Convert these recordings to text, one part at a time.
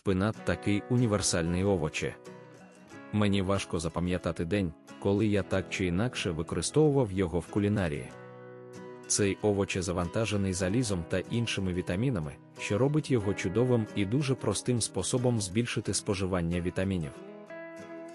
Шпинат такий універсальний овоче. Мені важко запам'ятати день, коли я так чи інакше використовував його в кулінарії. Цей овоче завантажений залізом та іншими вітамінами, що робить його чудовим і дуже простим способом збільшити споживання вітамінів.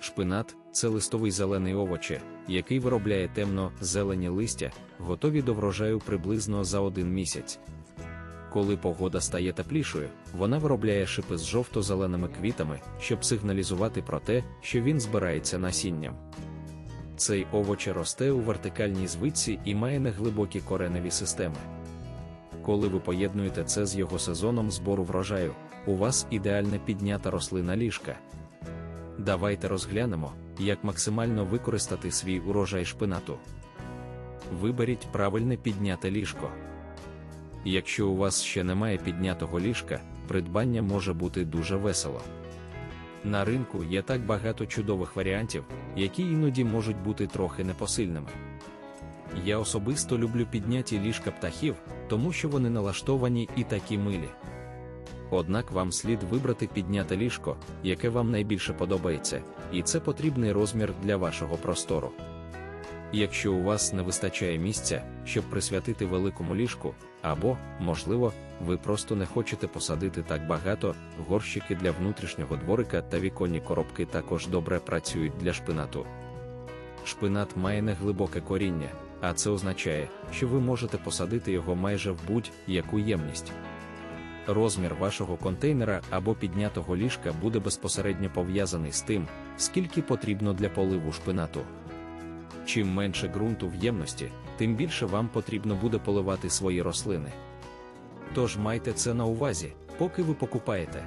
Шпинат це листовий зелений овоче, який виробляє темно-зелені листя, готові до врожаю приблизно за один місяць. Коли погода стає теплішою, вона виробляє шипи з жовто-зеленими квітами, щоб сигналізувати про те, що він збирається насінням. Цей овоче росте у вертикальній звитці і має неглибокі кореневі системи. Коли ви поєднуєте це з його сезоном збору врожаю, у вас ідеальна піднята рослина ліжка. Давайте розглянемо, як максимально використати свій урожай шпинату. Виберіть правильне підняте ліжко. Якщо у вас ще немає піднятого ліжка, придбання може бути дуже весело. На ринку є так багато чудових варіантів, які іноді можуть бути трохи непосильними. Я особисто люблю підняті ліжка птахів, тому що вони налаштовані і такі милі. Однак вам слід вибрати підняте ліжко, яке вам найбільше подобається, і це потрібний розмір для вашого простору. Якщо у вас не вистачає місця, щоб присвятити великому ліжку, або, можливо, ви просто не хочете посадити так багато, горщики для внутрішнього дворика та віконні коробки також добре працюють для шпинату. Шпинат має неглибоке коріння, а це означає, що ви можете посадити його майже в будь-яку ємність. Розмір вашого контейнера або піднятого ліжка буде безпосередньо пов'язаний з тим, скільки потрібно для поливу шпинату. Чим менше ґрунту в ємності, тим більше вам потрібно буде поливати свої рослини. Тож майте це на увазі, поки ви покупаєте.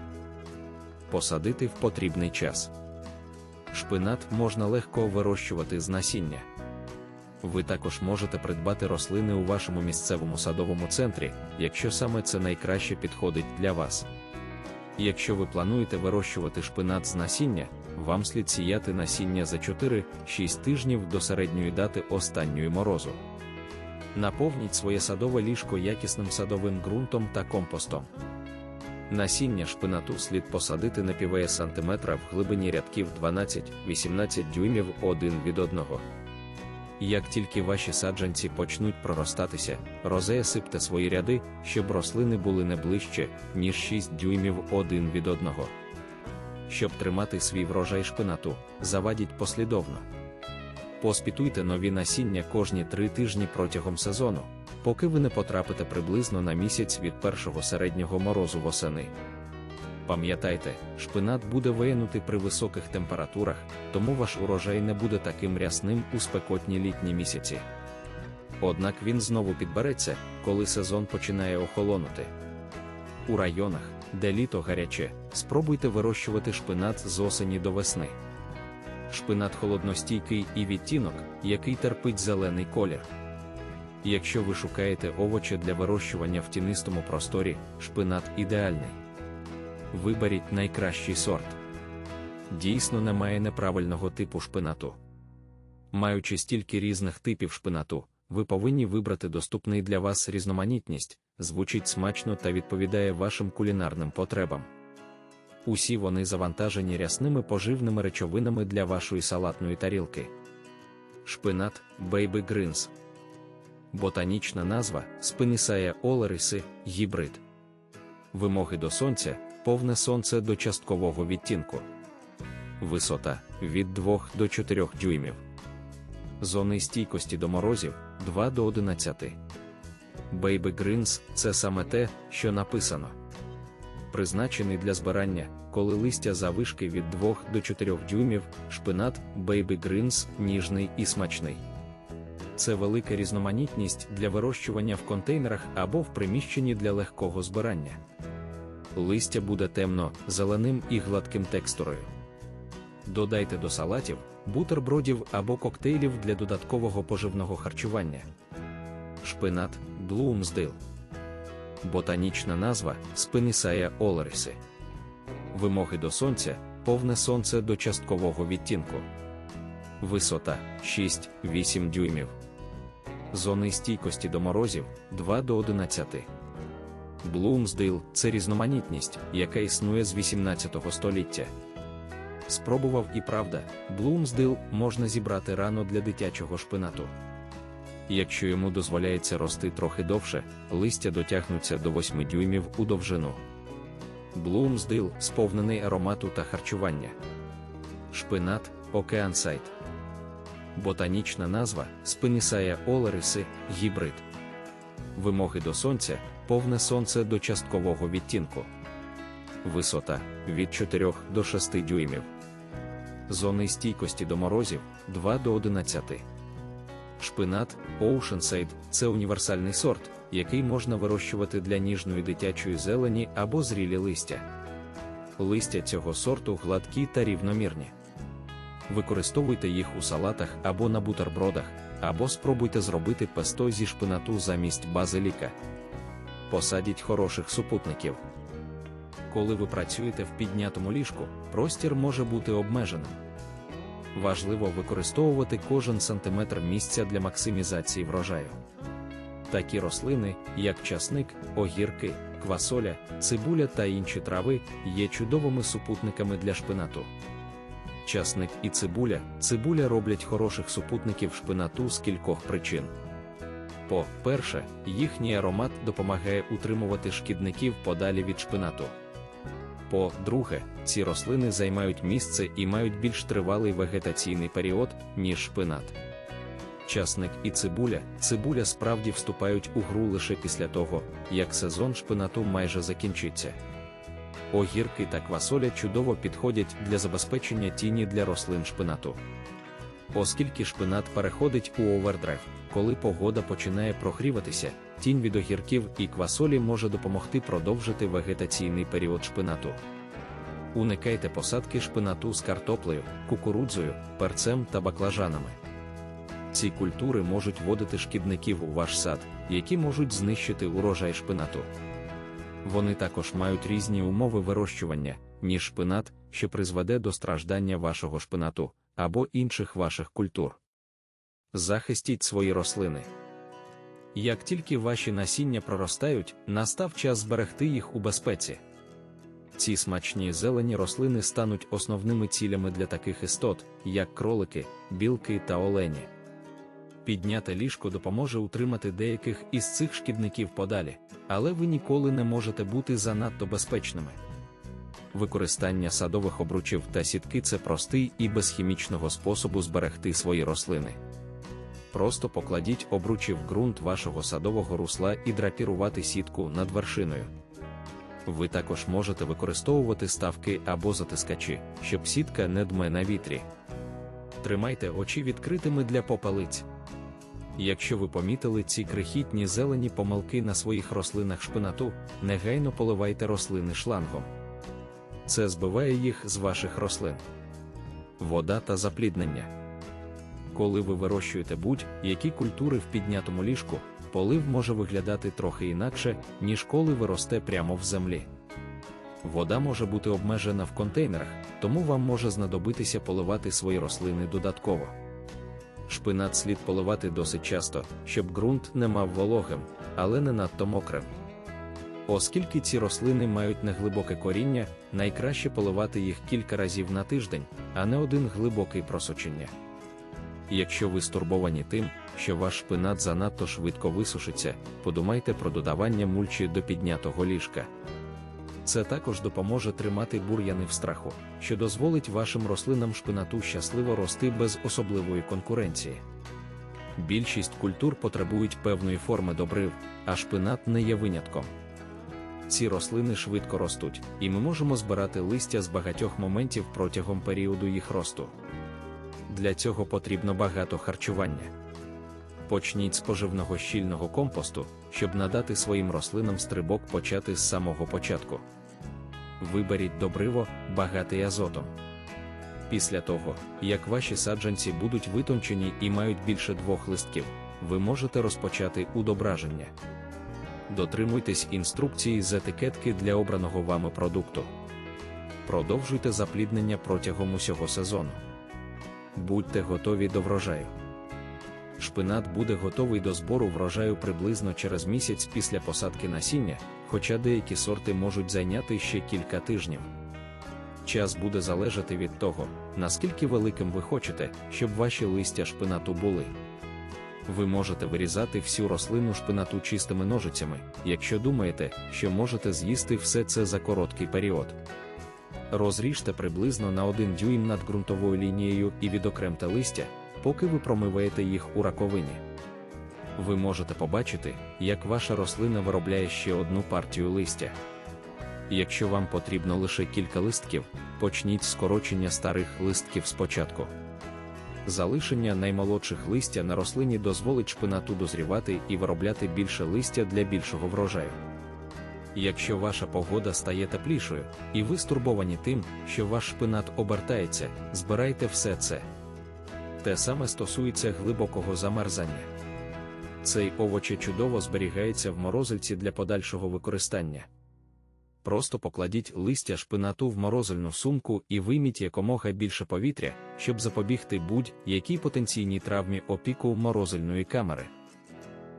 Посадити в потрібний час. Шпинат можна легко вирощувати з насіння. Ви також можете придбати рослини у вашому місцевому садовому центрі, якщо саме це найкраще підходить для вас. Якщо ви плануєте вирощувати шпинат з насіння, вам слід сіяти насіння за 4-6 тижнів до середньої дати останньої морозу. Наповніть своє садове ліжко якісним садовим ґрунтом та компостом. Насіння шпинату слід посадити на півеє сантиметра в глибині рядків 12-18 дюймів один від одного. Як тільки ваші саджанці почнуть проростатися, розея сипте свої ряди, щоб рослини були не ближче, ніж 6 дюймів один від одного. Щоб тримати свій врожай шпинату, завадіть послідовно. Поспітуйте нові насіння кожні три тижні протягом сезону, поки ви не потрапите приблизно на місяць від першого середнього морозу восени. Пам'ятайте, шпинат буде виянути при високих температурах, тому ваш урожай не буде таким рясним у спекотні літні місяці. Однак він знову підбереться, коли сезон починає охолонути. У районах, де літо гаряче, спробуйте вирощувати шпинат з осені до весни. Шпинат холодностійкий і відтінок, який терпить зелений колір. Якщо ви шукаєте овочі для вирощування в тінистому просторі, шпинат ідеальний. Виберіть найкращий сорт. Дійсно немає неправильного типу шпинату. Маючи стільки різних типів шпинату, ви повинні вибрати доступний для вас різноманітність, звучить смачно та відповідає вашим кулінарним потребам. Усі вони завантажені рясними поживними речовинами для вашої салатної тарілки. Шпинат Baby Greens. Ботанічна назва Спинісая олериси, гібрид. Вимоги до сонця повне сонце до часткового відтінку. Висота від 2 до 4 дюймів. Зони стійкості до морозів 2 до 11. Baby Greens – це саме те, що написано. Призначений для збирання, коли листя завишки від 2 до 4 дюймів, шпинат Baby Greens ніжний і смачний. Це велика різноманітність для вирощування в контейнерах або в приміщенні для легкого збирання. Листя буде темно, зеленим і гладким текстурою. Додайте до салатів, бутербродів або коктейлів для додаткового поживного харчування. Шпинат Блумсдейл. Ботанічна назва Спинісая олериси. Вимоги до сонця повне сонце до часткового відтінку. Висота 6-8 дюймів. Зони стійкості до морозів 2 до 11. Блумсдейл це різноманітність, яка існує з 18 століття. Спробував і правда, Блумсдейл можна зібрати рано для дитячого шпинату. Якщо йому дозволяється рости трохи довше, листя дотягнуться до 8 дюймів у довжину. Блумсдейл сповнений аромату та харчування. Шпинат океансайт. Ботанічна назва спинісая олериси, гібрид. Вимоги до сонця повне сонце до часткового відтінку. Висота від 4 до 6 дюймів. Зони стійкості до морозів 2 до 11. Шпинат Oceanside – це універсальний сорт, який можна вирощувати для ніжної дитячої зелені або зрілі листя. Листя цього сорту гладкі та рівномірні. Використовуйте їх у салатах або на бутербродах, або спробуйте зробити песто зі шпинату замість базиліка. Посадіть хороших супутників. Коли ви працюєте в піднятому ліжку, простір може бути обмеженим. Важливо використовувати кожен сантиметр місця для максимізації врожаю. Такі рослини, як часник, огірки, квасоля, цибуля та інші трави, є чудовими супутниками для шпинату. Часник і цибуля. Цибуля роблять хороших супутників шпинату з кількох причин. По-перше, їхній аромат допомагає утримувати шкідників подалі від шпинату. По-друге, ці рослини займають місце і мають більш тривалий вегетаційний період, ніж шпинат. Часник і цибуля. Цибуля справді вступають у гру лише після того, як сезон шпинату майже закінчиться. Огірки та квасоля чудово підходять для забезпечення тіні для рослин шпинату. Оскільки шпинат переходить у овердрайв, коли погода починає прогріватися, тінь від огірків і квасолі може допомогти продовжити вегетаційний період шпинату. Уникайте посадки шпинату з картоплею, кукурудзою, перцем та баклажанами. Ці культури можуть водити шкідників у ваш сад, які можуть знищити урожай шпинату. Вони також мають різні умови вирощування, ніж шпинат, що призведе до страждання вашого шпинату або інших ваших культур. Захистіть свої рослини. Як тільки ваші насіння проростають, настав час зберегти їх у безпеці. Ці смачні зелені рослини стануть основними цілями для таких істот, як кролики, білки та олені. Підняте ліжко допоможе утримати деяких із цих шкідників подалі, але ви ніколи не можете бути занадто безпечними. Використання садових обручів та сітки це простий і без хімічного способу зберегти свої рослини. Просто покладіть обручі в ґрунт вашого садового русла і драпірувати сітку над вершиною. Ви також можете використовувати ставки або затискачі, щоб сітка не дме на вітрі. Тримайте очі відкритими для попелиць. Якщо ви помітили ці крихітні зелені помилки на своїх рослинах шпинату, негайно поливайте рослини шлангом. Це збиває їх з ваших рослин. Вода та запліднення. Коли ви вирощуєте будь-які культури в піднятому ліжку, полив може виглядати трохи інакше, ніж коли ви росте прямо в землі. Вода може бути обмежена в контейнерах, тому вам може знадобитися поливати свої рослини додатково. Шпинат слід поливати досить часто, щоб ґрунт не мав вологим, але не надто мокрим. Оскільки ці рослини мають неглибоке коріння, найкраще поливати їх кілька разів на тиждень, а не один глибокий просочення. Якщо ви стурбовані тим, що ваш шпинат занадто швидко висушиться, подумайте про додавання мульчі до піднятого ліжка. Це також допоможе тримати бур'яни в страху, що дозволить вашим рослинам шпинату щасливо рости без особливої конкуренції. Більшість культур потребують певної форми добрив, а шпинат не є винятком. Ці рослини швидко ростуть, і ми можемо збирати листя з багатьох моментів протягом періоду їх росту. Для цього потрібно багато харчування. Почніть з поживного щільного компосту, щоб надати своїм рослинам стрибок почати з самого початку. Виберіть добриво, багатий азотом. Після того, як ваші саджанці будуть витончені і мають більше двох листків, ви можете розпочати удображення. Дотримуйтесь інструкції з етикетки для обраного вами продукту. Продовжуйте запліднення протягом усього сезону. Будьте готові до врожаю. Шпинат буде готовий до збору врожаю приблизно через місяць після посадки насіння, хоча деякі сорти можуть зайняти ще кілька тижнів. Час буде залежати від того, наскільки великим ви хочете, щоб ваші листя шпинату були. Ви можете вирізати всю рослину шпинату чистими ножицями, якщо думаєте, що можете з'їсти все це за короткий період. Розріжте приблизно на 1 дюйм над ґрунтовою лінією і відокремте листя, поки ви промиваєте їх у раковині. Ви можете побачити, як ваша рослина виробляє ще одну партію листя. Якщо вам потрібно лише кілька листків, почніть скорочення старих листків спочатку. Залишення наймолодших листя на рослині дозволить шпинату дозрівати і виробляти більше листя для більшого врожаю. Якщо ваша погода стає теплішою, і ви стурбовані тим, що ваш шпинат обертається, збирайте все це. Те саме стосується глибокого замерзання. Цей овоче чудово зберігається в морозильці для подальшого використання. Просто покладіть листя шпинату в морозильну сумку і вийміть якомога більше повітря, щоб запобігти будь-якій потенційній травмі опіку морозильної камери.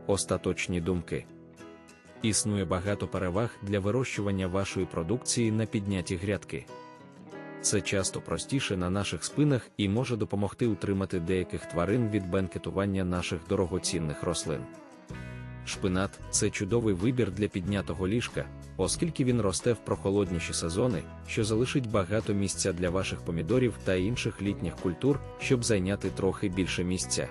Остаточні думки. Існує багато переваг для вирощування вашої продукції на підняті грядки. Це часто простіше на наших спинах і може допомогти утримати деяких тварин від бенкетування наших дорогоцінних рослин. Шпинат це чудовий вибір для піднятого ліжка, оскільки він росте в прохолодніші сезони, що залишить багато місця для ваших помідорів та інших літніх культур, щоб зайняти трохи більше місця.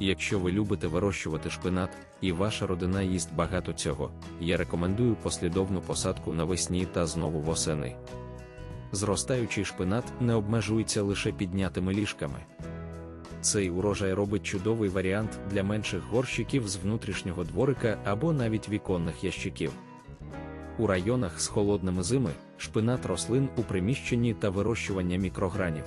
Якщо ви любите вирощувати шпинат, і ваша родина їсть багато цього, я рекомендую послідовну посадку навесні та знову восени. Зростаючий шпинат не обмежується лише піднятими ліжками. Цей урожай робить чудовий варіант для менших горщиків з внутрішнього дворика або навіть віконних ящиків. У районах з холодними зими шпинат рослин у приміщенні та вирощування мікрогранів.